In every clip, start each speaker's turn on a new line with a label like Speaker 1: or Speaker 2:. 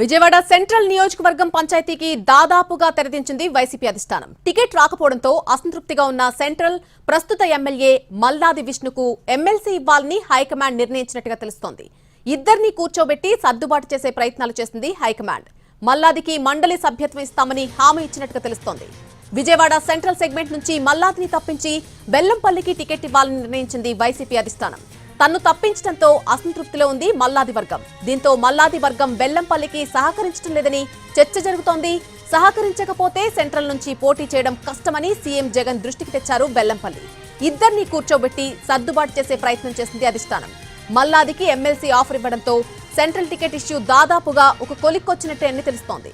Speaker 1: Vijayawada central నియోజకవర్గం పంచాయతీకి దాదాపుగా తెరదించింది వైసీపీ అధిష్టానం. టికెట్ రాకపోవడంతో అసంతృప్తిగా ఉన్న సెంట్రల్ ప్రస్తుత ఎమ్మెల్యే మల్లాది విష్ణుకు ఎమ్మెల్సీ ఇవ్వాలని హైకమాండ్ నిర్ణయించినట్టుగా తెలుస్తోంది. ఇద్దరిని కూర్చోబెట్టి సర్దుబాటు చేసే ప్రయత్నాలు చేసింది హైకమాండ్. మల్లాదికి మండలి సభ్యత్వం ఇస్తామని హామీ ఇచ్చినట్టుగా తెలుస్తోంది. విజయవాడ సెంట్రల్ సెగ్మెంట్ నుంచి మల్లాదిని తప్పించి బెల్లంపల్లికి టికెట్ ఇవ్వాలని నిర్ణయించింది వైసీపీ అధిష్టానం. తన్ను తప్పించడంతో అసంతృప్తిలో ఉంది మల్లాది వర్గం దీంతో మల్లాది వర్గం బెల్లంపల్లికి సహకరించడం లేదని చర్చ జరుగుతోంది. సహకరించకపోతే సెంట్రల్ నుంచి పోటీ చేయడం కష్టమని సీఎం జగన్ దృష్టికి తెచ్చారు బెల్లంపల్లి ఇద్దరిని కూర్చోబెట్టి సర్దుబాటు చేసే ప్రయత్నం చేసింది అధిష్టానం. మల్లాదికి ఎమ్మెల్సీ ఆఫర్ ఇవ్వడంతో సెంట్రల్ టికెట్ ఇష్యూ దాదాపుగా ఒక కొలిక్కొచ్చినట్టే అని తెలుస్తోంది.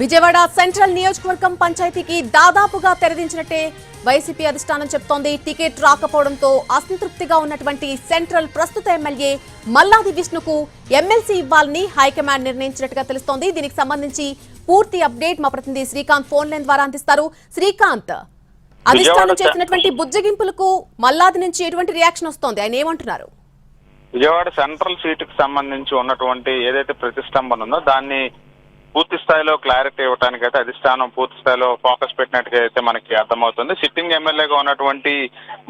Speaker 1: విజయవాడ సెంట్రల్ నియోజకవర్గం పంచాయతీకి దాదాపుగా తెరదించినట్టే వైసీపీ అధిష్టానం చెప్తోంది. టికెట్ రాకపోవడంతో అసంతృప్తిగా ఉన్నటువంటి సెంట్రల్ ప్రస్తుత ఎమ్మెల్యే మల్లాది విష్ణుకు ఎమ్మెల్సీ ఇవ్వాలని హైకమాండ్ నిర్ణయించినట్టుగా తెలుస్తోంది. దీనికి సంబంధించి పూర్తి అప్డేట్ మా ప్రతినిధి శ్రీకాంత్ ఫోన్ లైన్ ద్వారా అందిస్తారు. శ్రీకాంత్ అధిష్టానం చేసినటువంటి బుజ్జగింపులకు మల్లాది నుంచి ఎటువంటి రియాక్షన్ వస్తోంది? ఆయన ఏమంటున్నారు?
Speaker 2: విజయవాడ సెంట్రల్ సీటుకు సంబంధించి ఉన్నటువంటి ఏదైతే ప్రతిష్టంభన ఉందో దాన్ని పూర్తి స్థాయిలో క్లారిటీ ఇవ్వడానికి అయితే అధిష్టానం పూర్తి స్థాయిలో ఫోకస్ పెట్టినట్టుగా అయితే మనకి అర్థమవుతుంది. సిట్టింగ్ ఎమ్మెల్యేగా ఉన్నటువంటి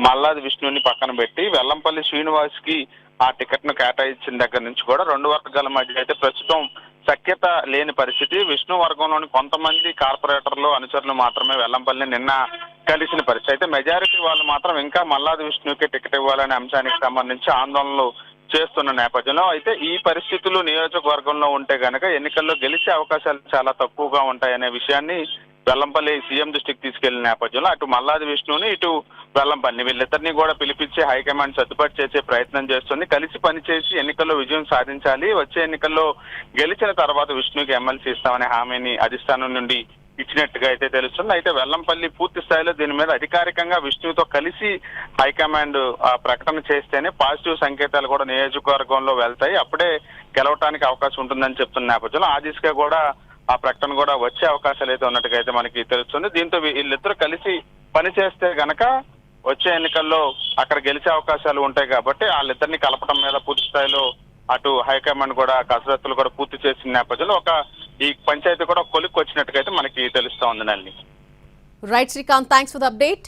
Speaker 2: మల్లాది విష్ణుని పక్కన పెట్టి వెల్లంపల్లి శ్రీనివాస్కి ఆ టికెట్ను కేటాయించిన దగ్గర నుంచి కూడా రెండు వర్గాల మధ్య అయితే ప్రస్తుతం సఖ్యత లేని పరిస్థితి. విష్ణు వర్గంలోని కొంతమంది కార్పొరేటర్లు అనుచరులు మాత్రమే వెల్లంపల్లిని నిన్న కలిసిన పరిస్థితి. అయితే మెజారిటీ వాళ్ళు మాత్రం ఇంకా మల్లాది విష్ణుకి టికెట్ ఇవ్వాలనే అంశానికి సంబంధించి ఆందోళనలు చేస్తున్న నేపథ్యంలో అయితే ఈ పరిస్థితులు నియోజకవర్గంలో ఉంటే కనుక ఎన్నికల్లో గెలిచే అవకాశాలు చాలా తక్కువగా ఉంటాయనే విషయాన్ని వెల్లంపల్లి సీఎం దృష్టికి తీసుకెళ్ళిన నేపథ్యంలో అటు మల్లాది విష్ణుని ఇటు వెల్లంపల్లి వీళ్ళిద్దరిని కూడా పిలిపించి హైకమాండ్ సర్దుబాటు చేసే ప్రయత్నం చేస్తుంది. కలిసి పనిచేసి ఎన్నికల్లో విజయం సాధించాలి. వచ్చే ఎన్నికల్లో గెలిచిన తర్వాత విష్ణుకి ఎమ్మెల్సీ ఇస్తామనే హామీని అధిష్టానం నుండి ఇచ్చినట్టుగా అయితే తెలుస్తుంది. అయితే వెల్లంపల్లి పూర్తి స్థాయిలో దీని మీద అధికారికంగా విష్ణుతో కలిసి హైకమాండ్ ఆ ప్రకటన చేస్తేనే పాజిటివ్ సంకేతాలు కూడా నియోజకవర్గంలో వెళ్తాయి. అప్పుడే గెలవటానికి అవకాశం ఉంటుందని చెప్తున్న నేపథ్యంలో ఆ దిశగా కూడా ఆ ప్రకటన కూడా వచ్చే అవకాశాలు అయితే ఉన్నట్టుగా అయితే మనకి తెలుస్తుంది. దీంతో వీ- వీళ్ళిద్దరూ కలిసి పనిచేస్తే గనక వచ్చే ఎన్నికల్లో అక్కడ గెలిచే అవకాశాలు ఉంటాయి కాబట్టి వాళ్ళిద్దరిని కలపడం మీద పూర్తి స్థాయిలో అటు హైకమాండ్ కూడా కసరత్తులు కూడా పూర్తి చేసిన నేపథ్యంలో ఒక ఈ పంచాయతీ కూడా కొలిక్కి వచ్చినట్టుగా అయితే మనకి తెలుస్తా ఉంది నల్లి
Speaker 1: right Srikanth thanks for the update